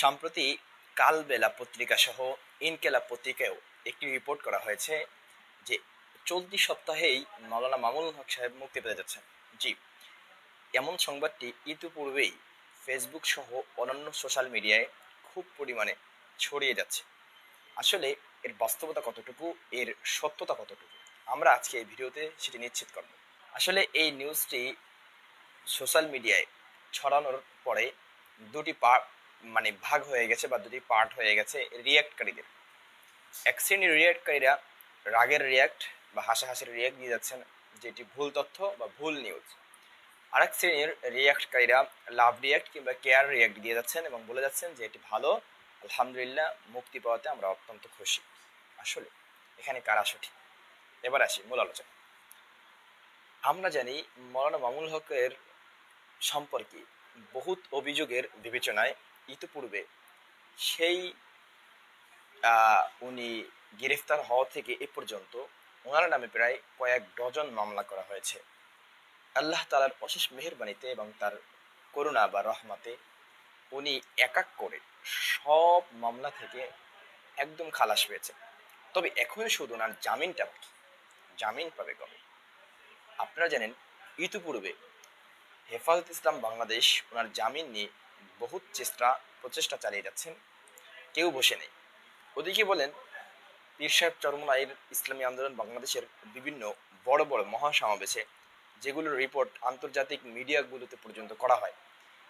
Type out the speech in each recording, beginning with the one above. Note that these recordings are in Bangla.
সম্প্রতি কালবেলা পত্রিকা সহ ইনকেলা পত্রিকায়ও একটি রিপোর্ট করা হয়েছে যে চলতি সপ্তাহেই মাওলানা মামুন হক সাহেব মুক্তি পেতে যাচ্ছেন। জি, এমন সংবাদটি ইতিপূর্বেই ফেসবুক সহ অন্যান্য সোশ্যাল মিডিয়ায় খুব পরিমাণে ছড়িয়ে যাচ্ছে। আসলে এর বাস্তবতা কতটুকু, এর সত্যতা কতটুকু, আমরা আজকে এই ভিডিওতে সেটি নিশ্চিত করব। আসলে এই নিউজটি সোশ্যাল মিডিয়ায় ছড়ানোর পরে দুটি পার্ট মানে ভাগ হয়ে গেছে বা দুটি পার্ট হয়ে গেছে রিয়াক্টকারীদের এক শ্রেণির রিয়াক্টকারীরা রাগের রিয়াক্ট বা হাসাহাসির রিয়াক্ট দিয়ে যাচ্ছেন, যেটি ভুল তথ্য বা ভুল নিউজ আরেক শ্রেণির রিয়াক্টকারীরা লাভ রিয়াক্ট কিংবা কেয়ার রিয়াক্ট দিয়ে যাচ্ছেন এবং বলে যাচ্ছেন যে এটি ভালো, আলহামদুলিল্লাহ মুক্তি পাওয়াতে আমরা অত্যন্ত খুশি। আসলে, এখানে কারা সঠিক? এবার আসি মূল আলোচনা আমরা জানি মৌলানা মামুল হকের সম্পর্কে বহুত অভিযোগের বিবেচনায় ইতিপূর্বে সেই উনি গ্রেফতার হওয়া থেকে এ পর্যন্ত ওনার নামে প্রায় কয়েক ডজন মামলা করা হয়েছে। আল্লাহ তালার অশেষ মেহেরবানিতে এবং তার করুণা বা রহমাতে উনি এক এক করে সব মামলা থেকে একদম খালাস পেয়েছে তবে এখন শুধু ওনার জামিনটা বাকি। জামিন পাবে কবে? আপনারা জানেন, ইতিপূর্বে হেফাজত ইসলাম বাংলাদেশ ওনার জামিন নিয়ে বহুত চেষ্টা, প্রচেষ্টা চালিয়ে যাচ্ছেন। কেউ বসে নেই। ওদিকে বলেন, পীর সাহেব চরমনাইয়ের ইসলামী আন্দোলন বাংলাদেশের বিভিন্ন বড় বড় মহাসমাবেশে, যেগুলোর রিপোর্ট আন্তর্জাতিক মিডিয়াগুলোতে পর্যন্ত করা হয়।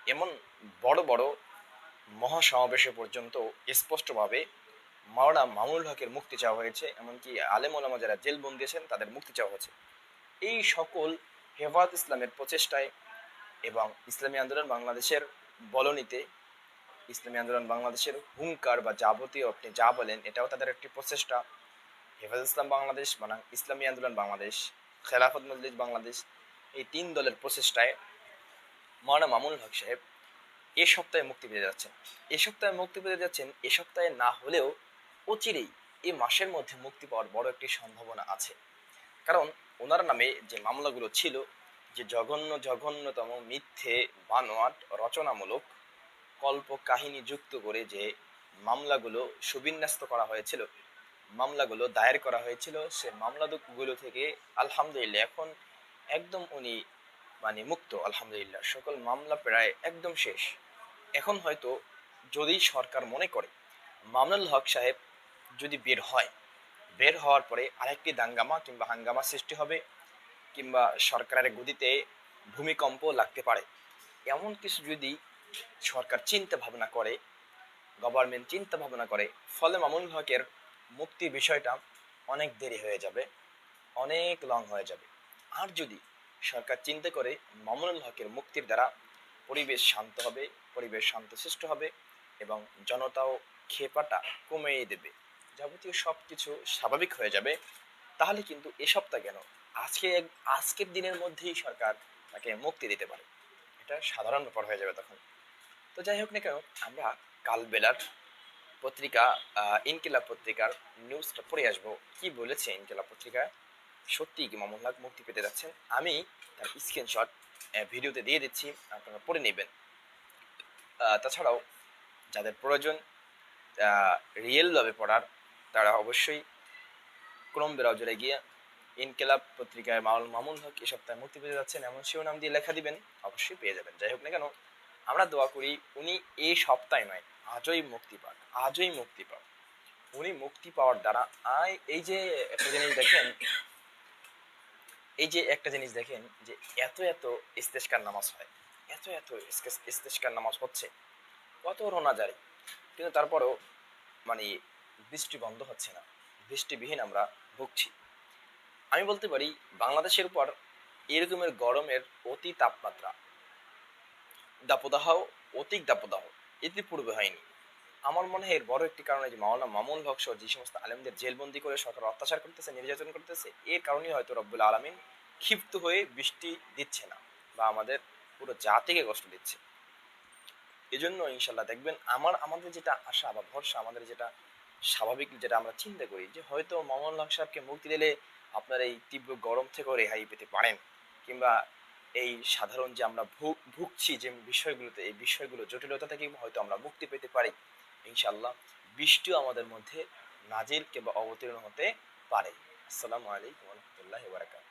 এমন বড় বড় মহাসমাবেশে পর্যন্ত স্পষ্টভাবে মাওলানা মামুল হকের মুক্তি চাওয়া হয়েছে, এমনকি আলেম ওলামা যারা জেলবন্দি আছেন, তাদের মুক্তি চাওয়া হয়েছে। এই সকল হেফাজ ইসলামের প্রচেষ্টায় এবং ইসলামী আন্দোলন বাংলাদেশের বলনীতে ইসলামী আন্দোলন বাংলাদেশের হুঙ্কার বা যাবতীয় আপনি যা বলেন, এটাও তাদের একটি প্রচেষ্টা। হেফাজত ইসলাম বাংলাদেশ মানে ইসলামী আন্দোলন বাংলাদেশ, খেলাফত মজলিস বাংলাদেশ, এই তিন দলের প্রচেষ্টায় মাওলানা মামুন হক সাহেব এ সপ্তাহে মুক্তি পেতে যাচ্ছেন। এ সপ্তাহে মুক্তি পেতে যাচ্ছেন, এ সপ্তাহে না হলেও অচিরেই এই মাসের মধ্যে মুক্তি পাওয়ার বড় একটি সম্ভাবনা আছে। কারণ ওনার নামে যে মামলাগুলো ছিল যে জঘন্য, জঘন্যতম মিথ্যে বানোয়াট রচনামূলক কল্প কাহিনী যুক্ত করে যে মামলাগুলো সুবিন্যস্ত করা হয়েছিল, মামলাগুলো দায়ের করা হয়েছিল, সে মামলাগুলো থেকে আলহামদুলিল্লাহ এখন একদম উনি মানে মুক্ত, আলহামদুলিল্লাহ। সকল মামলা প্রায় একদম শেষ। এখন হয়তো যদি সরকার মনে করে মামুনুল হক সাহেব যদি বের হয়, বের হওয়ার পরে আরেকটি দাঙ্গামা কিংবা হাঙ্গামা সৃষ্টি হবে কিংবা সরকারের গদিতে ভূমিকম্প লাগতে পারে। এমন কিছু যদি সরকার চিন্তা ভাবনা করে গভর্নমেন্ট চিন্তা ভাবনা করে, ফলে মামুনুল হকের মুক্তির বিষয়টা অনেক দেরি হয়ে যাবে, অনেক লং হয়ে যাবে। আর যদি সরকার চিন্তা করে মামুনুল হকের মুক্তির দ্বারা পরিবেশ শান্ত হবে, পরিবেশ শান্ত শান্তশিষ্ট হবে এবং জনতাও খেপাটা কমিয়ে দেবে, যাবতীয় সব কিছু স্বাভাবিক হয়ে যাবে, তাহলে কিন্তু এ সপ্তাহ কেন আজকে, আজকের দিনের মধ্যেই সরকার তাকে মুক্তি দিতে পারে। এটা সাধারণ ব্যাপার হয়ে যাবে তখন। তো যাই হোক না কেন, আমরা কালবেলার পত্রিকা ইনকিলাব পত্রিকার নিউজটা পড়ে আসব। কি বলেছে ইনকিলাব পত্রিকা? সত্যি কি মামুন মুক্তি পেতে যাচ্ছেন? আমি তার স্ক্রিনশট ভিডিওতে দিয়ে দিচ্ছি, আপনারা পড়ে নেবেন। তাছাড়াও যাদের প্রয়োজন রিয়েলভাবে পড়ার, তারা অবশ্যই ক্রোম ব্রাউজারে গিয়ে ইনকেলাব পত্রিকায় মামুন মামুন হক এই সপ্তাহে মুক্তি পেতে যাচ্ছেন, এমন শিরোনাম দিয়ে লেখা দিবেন, অবশ্যই পেয়ে যাবেন। যাই হোক না কেন, আমরা দোয়া করি উনি এই সপ্তাহে নয়, আজই মুক্তি পান আজই মুক্তি পান উনি মুক্তি পাওয়ার দ্বারা আয় এই যে একটা জিনিস দেখেন, এই যে একটা জিনিস দেখেন যে এত এত ইস্তেস্কার নামাজ হয়, এত এত ইস্তেস- ইস্তেস্কার নামাজ হচ্ছে, কত রোনা জারি কিন্তু তারপরেও মানে বৃষ্টি বন্ধ হচ্ছে না বৃষ্টিবিহীন আমরা ভুগছি। আমি বলতে পারি, বাংলাদেশের উপর এরকমের গরমের অতি তাপমাত্রা, দাপদাহ অতিক দাপদাহ ইতিপূর্বে হয়নি। আমার মনে হয় এর বড় একটি কারণে যে মাওলানা মামুন হক সহ যে সমস্ত আলেমদের জেলবন্দি করে সরকার অত্যাচার করতেছে, নির্যাতন করতেছে, এর কারণেই হয়তো রব্বুল আলমিন ক্ষিপ্ত হয়ে বৃষ্টি দিচ্ছে না বা আমাদের পুরো জাতিকে কষ্ট দিচ্ছে। এজন্য ইনশাল্লাহ দেখবেন আমার, আমাদের যেটা আশা বা ভরসা, আমাদের যেটা স্বাভাবিক যেটা আমরা চিন্তা করি যে হয়তো মামুন হক সাহেবকে মুক্তি দিলে আপনার এই তীব্র গরম থেকেও রেহাই পেতে পারেন। কিংবা এই সাধারণ যে আমরা ভুগ- ভুগছি যে বিষয়গুলোতে, এই বিষয়গুলো জটিলতা থেকে হয়তো আমরা মুক্তি পেতে পারি। ইনশাল্লাহ বৃষ্টিও আমাদের মধ্যে নাজিল কিংবা অবতীর্ণ হতে পারে। আসসালামু আলাইকুম রহমতুল্লাহ বারাকাত